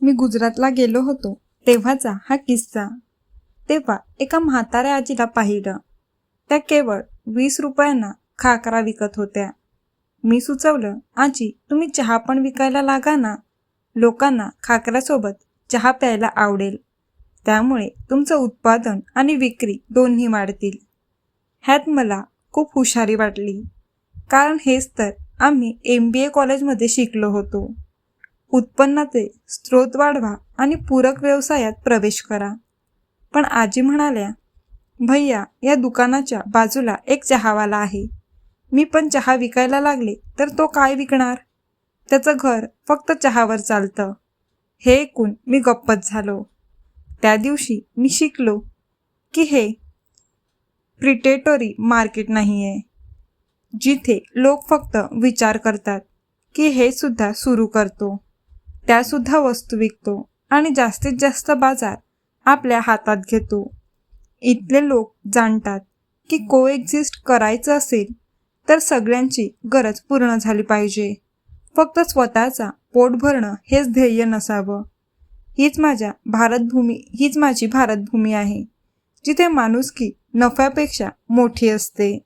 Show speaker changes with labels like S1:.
S1: मी गुजरातला गेलो होतो. तेव्हाचा हा किस्सा. तेव्हा एका म्हाताऱ्या आजीला पाहिलं. त्या केवळ वीस रुपयांना खाकरा विकत होत्या. मी सुचवलं आजी तुम्ही चहा पण विकायला लागा ना. लोकांना खाकऱ्यासोबत चहा प्यायला आवडेल. त्यामुळे तुमचं उत्पादन आणि विक्री दोन्ही वाढतील. ह्यात मला खूप हुशारी वाटली. कारण हेच तर आम्ही एम बी ए कॉलेजमध्ये शिकलो होतो. उत्पन्नाचे स्रोत वाढवा आणि पूरक व्यवसायात प्रवेश करा. पण आजी म्हणाल्या भैया या दुकानाच्या बाजूला एक चहावाला आहे. मी पण चहा विकायला लागले तर तो काय विकणार? त्याचं घर फक्त चहावर चालतं. हे ऐकून मी गप्पच झालो. त्या दिवशी मी शिकलो की हे प्रिटेटोरी मार्केट नाही आहे जिथे लोक फक्त विचार करतात की हे सुद्धा सुरू करतो. त्यासुद्धा वस्तू विकतो आणि जास्तीत जास्त बाजार आपल्या हातात घेतो. इथले लोक जाणतात की को एक्झिस्ट करायचं असेल तर सगळ्यांची गरज पूर्ण झाली पाहिजे. फक्त स्वतःचा पोट भरणं हेच ध्येय नसावं. हीच माझ्या भारतभूमी हीच माझी भारतभूमी आहे जिथे माणुसकी नफ्यापेक्षा मोठी असते.